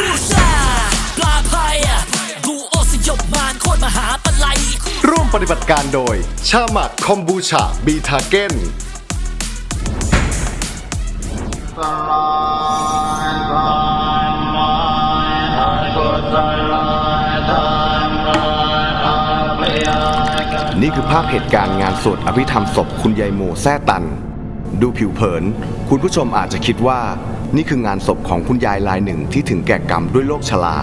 คู่ซ่าปลาภัยดูโอสยบมารโคตรมหาปลัยร่วมปฏิบัติการโดย ชาหมักคอมบูชาบีทาเก้นนี่คือภาพเหตุการณ์งานสวดอภิธรรมศพคุณยายโมแซ่ตัน ดูผิวเผิน คุณผู้ชมอาจจะคิดว่า นี่คืองานศพของคุณยายรายหนึ่งที่ถึงแก่กรรมด้วยโรคชรา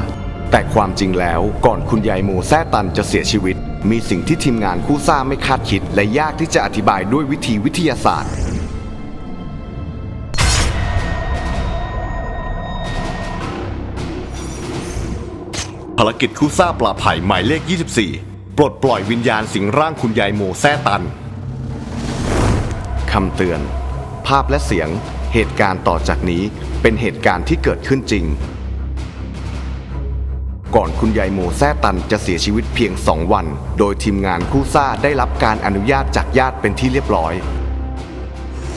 แต่ความจริงแล้วก่อนคุณยายโมแซ่ตันจะเสียชีวิต มีสิ่งที่ทีมงานคู่ซ่าไม่คาดคิด และยากที่จะอธิบายด้วยวิธีวิทยาศาสตร์ ภารกิจคู่ซ่าปลาไผ่หมายเลข 24 ปลดปล่อยวิญญาณสิงร่างคุณยายโมแซ่ตันคำเตือน ภาพและเสียง เหตุการณ์ต่อจากนี้เป็นเหตุการณ์ที่เกิดขึ้นจริง ก่อนคุณยายโมแซ่ตันจะเสียชีวิตเพียง2วัน โดยทีมงานคู่ซ่าได้รับการอนุญาตจากญาติเป็นที่เรียบร้อย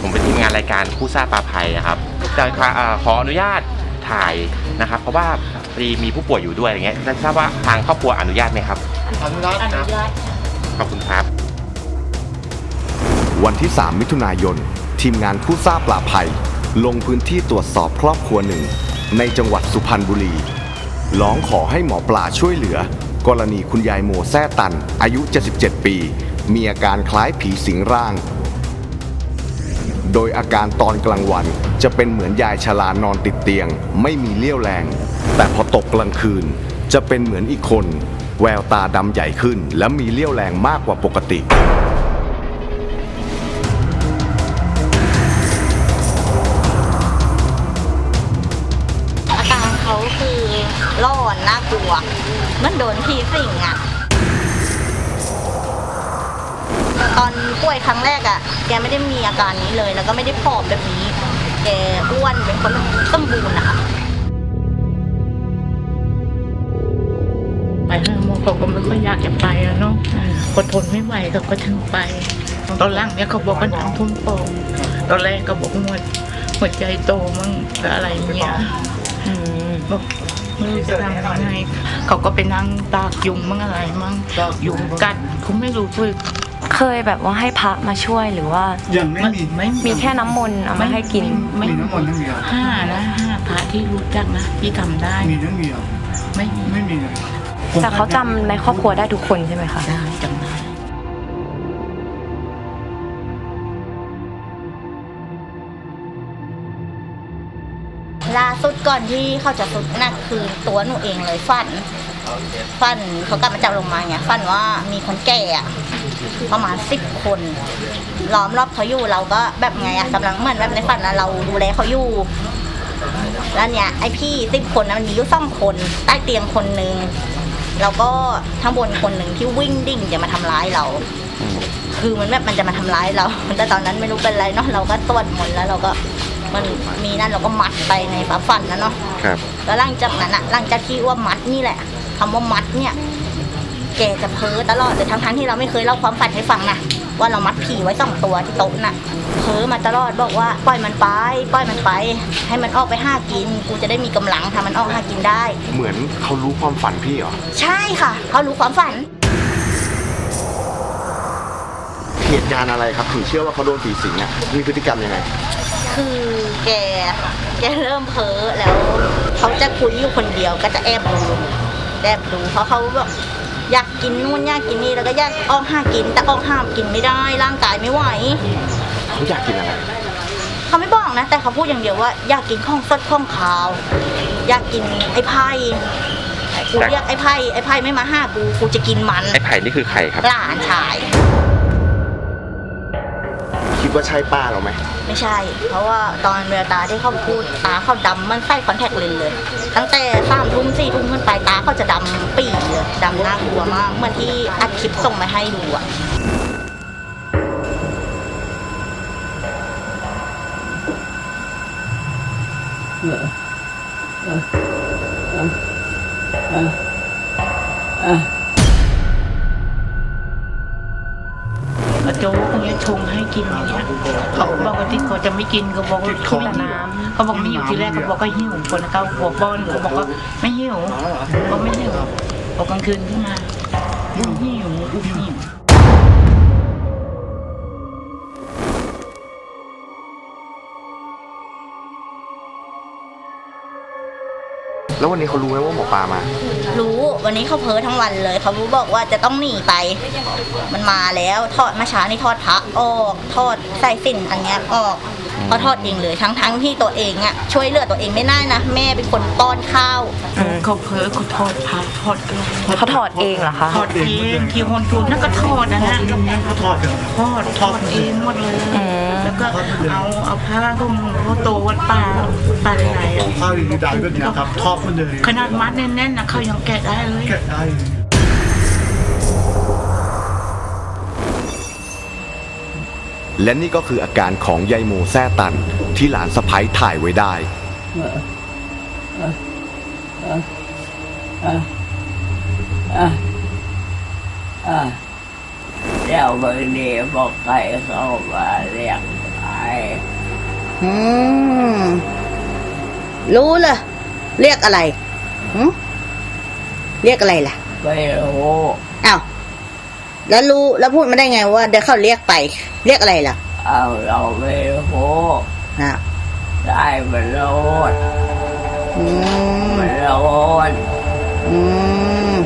ผมเป็นทีมงานรายการคู่ซ่าปลาภัยนะครับจะเอ่อขออนุญาตถ่ายนะครับ เพราะว่าพอดีมีผู้ป่วยอยู่ด้วยอย่างเงี้ยจะทราบว่าทางครอบครัวอนุญาตไหมครับอนุญาตครับขอบคุณครับ วันที่ 3 มิถุนายน ทีมงานคู่ซ่าปลาภัย ลงพื้นที่ตรวจสอบครอบครัวหนึ่ง ในจังหวัดสุพรรณบุรี ร้องขอให้หมอปลาช่วยเหลือ กรณีคุณยายโมแซ่ตัน อายุ 77 ปี มีอาการคล้ายผีสิงร่าง โดยอาการตอนกลางวันจะเป็นเหมือนยายชรานอนติดเตียง ไม่มีเลี้ยวแรง แต่พอตกกลางคืนจะเป็นเหมือนอีกคน แววตาดำใหญ่ขึ้น และมีเลี้ยวแรงมากกว่าปกติ มันโดนผีสิงอะตอนป่วยครั้งแรกอะแกไม่ได้มีอาการนี้เลย แล้วก็ไม่ได้ผอมแบบนี้ แกอ้วนเป็นคนสมบูรณ์นะคะไปหาหมอเขาก็ไม่ค่อยอยากจะไปอะเนาะก็ทนไม่ไหวเขาก็ถึงไป ตอนหลังเนี่ยเขาบอกว่าน้ำท่วมปอดตอนแรกก็บอกว่าหัวใจโตมั่งก็อะไรเงี้ยบอก ไม่รู้จะทำยังไงเขาก็ไปนั่งตากยุงมั่งอะไรมั่งยุงกัดเขาไม่รู้สึกเคยแบบว่าให้พระมาช่วยหรือว่ายังไม่มีไม่มีแค่น้ำมนต์เอามาให้กินไม่มีน้ำมนต์ทั้งเดียวห้านะห้าพระที่รู้จักนะที่ทำได้มีทั้งเดียวไม่มีไม่มีเลยแต่เขาจำในครอบครัวได้ทุกคนใช่ไหมคะได้จำได้ ล่าสุดก่อนที่เขาจะสุดนั่นคือตัวหนูเองเลยฟันฟันเขากลับมาจากโรงพยาบาลไงฟันว่ามีคนแก่อะประมาณสิบคนล้อมรอบเขาอยู่เราก็แบบไงอะกำลังเหมือนแบบในฝันนะเราดูแลเขาอยู่แล้วเนี่ยไอพี่สิบคนนะมันมีอยู่สองคน ใต้เตียงคนหนึ่งแล้วก็ข้างบนคนหนึ่งที่วิ่งดิ่งจะมาทำร้ายเรา คือมันแบบมันจะมาทำร้ายเรา แต่ตอนนั้นไม่รู้เป็นไรเนาะเราก็ตรวจมนต์แล้วเราก็มันมีนั่นเราก็มัดไปในฟ้าฟันนะเนาะครับ แล้วหลังจากนั้นอะหลังจากที่ว่ามัดนี่แหละคำว่ามัดเนี่ยแกจะเพ้อตลอดเลยทั้งทั้งๆที่เราไม่เคยเล่าความฝันให้ฟังนะว่าเรามัดผีไว้สองตัวที่โต๊ะน่ะเพ้อมาตลอดบอกว่าปล่อยมันไปปล่อยมันไป ให้มันออกไปห้ากิน กูจะได้มีกำลังทำมันออกหากินได้ เหมือนเขารู้ความฝันพี่เหรอใช่ค่ะ เขารู้ความฝัน เหตุการณ์อะไรครับ ถึงเชื่อว่าเขาโดนผีสิงอะมีพฤติกรรมยังไง คือแกแกเริ่มเพ้อแล้วเขาจะคุยอยู่คนเดียวก็จะแอบดูแอบดูเพราะเขาแบบอยากกินนู่นอยากกินนี่แล้วก็อยากออกห้ากิน แต่ออกห้ามกินไม่ได้ร่างกายไม่ไหวเขาอยากกินอะไรเขาไม่บอกนะ แต่เขาพูดอย่างเดียวว่า อยากกินของสดของขาว อยากกินไอ้ไพ่กูเรียกไอ้ไพ่ไอ้ไพ่ไม่มาห้ากูกูจะกินมันไอ้ไผ่นี่คือใครครับหลานชายคิ ดว่าใช่ป้าเราไหมไม่ใช่ เพราะว่าตอนเวลาตาที่เขาพูดตาเขาดำมันใส่คอนแทคเลนส์เลย ตั้งแต่สามทุ่มสี่ทุ่มขึ้นไปตาเขาจะดำปีเลยดำน่ากลัวมาก เหมือนที่อัดคลิปส่งมาให้ดูอะกระโจกอย่าง ชงให้กินอย่างเงี้ยเขาบอกว่าที่เขาจะไม่กินเขาบอกว่าเขาไม่หิวเขาบอกไม่หิวทีแรกเขาบอกก็หิวคนเขาบอกบอลเขาบอกว่าไม่หิวบอกไม่หิวพอกลางคืนขึ้นมาอุ้มหิวอุ้มหิว ววันนี้เขารู้ไหมว่าหมอปลามา รู้วันนี้เขาเพ้อทั้งวันเลยเขาบอกว่าจะต้องหนีไป มันมาแล้วทอดมาช้านี่ทอดพระออก ทอดใส่สินอันเนี้ยออก เขาทอดเองเลยทั้งทั้งๆที่ตัวเองอะช่วยเหลือตัวเองไม่ได้นะแม่เป็นคนป้อนข้าวเขาเพ้อเขาทอดพระทอดเขาถอดเองเหรอคะทอดเองที่คนจูนนั่นก็ทอดนะฮะทอดทอดทอดเองหมดเลยอืมแล้วก็เอาเอาผ้าคลุมเขาโตวัดป่าป่าไหนอะข้าวดีๆได้แบบนี้ครับทอดมันเลยขนาดมัดแน่นๆนะเขายังแกะได้เลยแกะได้ และนี่ก็คืออาการของยายโมแซ่ตันที่หลานสะพ้ยถ่ายไว้ได้ เดี๋ยววันนี้บอกใครเข้ามาเรียกใครอืมรู้เลยเรียกอะไรหึเรียกอะไรล่ะ ไม่รู้อ้าว แล้วรู้แล้วพูดมาได้ไงว่าเดี๋ยวเขาเรียกไป เรียกอะไรล่ะ เอาเราไม่รู้ฮะได้มันโลดอืมมันโลดอืม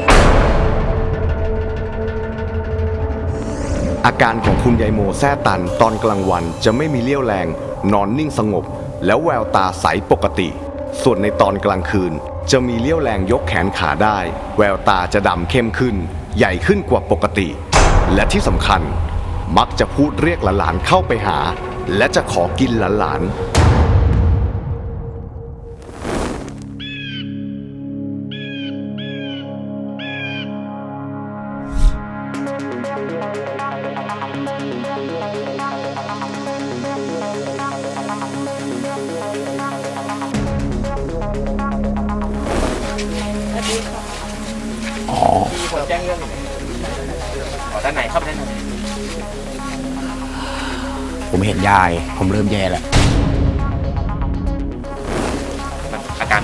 อาการของคุณยายโมแซ่ตันตอนกลางวันจะไม่มีเลี้ยวแรง นอนนิ่งสงบ แล้วแววตาใสปกติ ส่วนในตอนกลางคืน จะมีเลี้ยวแรงยกแขนขาได้ แววตาจะดำเข้มขึ้น ใหญ่ขึ้นกว่าปกติ และที่สำคัญมักจะพูดเรียกหลานๆเข้าไปหา และจะขอกินหลานๆ ด้านในเข้าไปด้านในผมเห็นยาย ผมเริ่มแย่แล้ว มันอาการ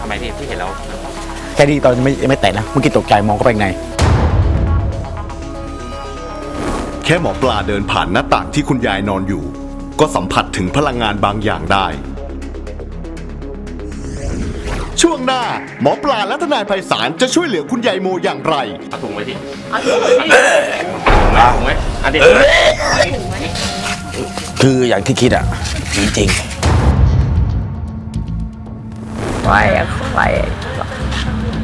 ทำไมพี่ที่เห็นแล้วแค่นี้ตอนไม่ไม่แตะนะเมื่อกี้ตกใจมองเข้าไปข้างใน แค่หมอปลาเดินผ่านหน้าต่างที่คุณยายนอนอยู่ ก็สัมผัสถึงพลังงานบางอย่างได้ ช่วงหน้า หมอปลาและทนายไพศาลจะช่วยเหลือคุณยายโมอย่างไร เอาถุงไว้ดิเอาถุงไว้ดิเอาถุงไว้อันเด็ดคืออย่างที่คิดอะจริงไปไป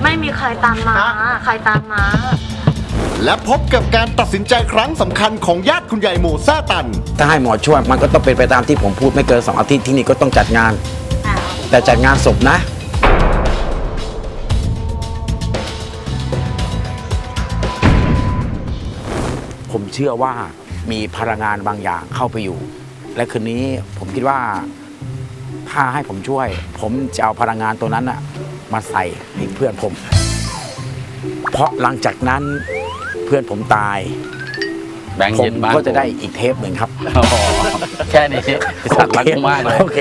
ไม่มีใครตามมา ใครตามมา และพบกับการตัดสินใจครั้งสำคัญของญาติคุณยายโมแซ่ตันๆถ้าให้หมอช่วยมันก็ต้องเป็นไปตามที่ผมพูดไม่เกินสองอาทิตย์ที่นี่ก็ต้องจัดงานอ้าวแต่จัดงานศพนะ ผมเชื่อว่ามีพลังงานบางอย่างเข้าไปอยู่ และคืนนี้ผมคิดว่าถ้าให้ผมช่วย ผมจะเอาพลังงานตัวนั้นอะมาใส่ให้เพื่อนผม เพราะหลังจากนั้นเพื่อนผมตายแบงค์ผมเย็นบ้านก็จะได้อีกเทปหนึ่งครับ อ๋อแค่นี้สัตว์รักกูมากเลย โอเค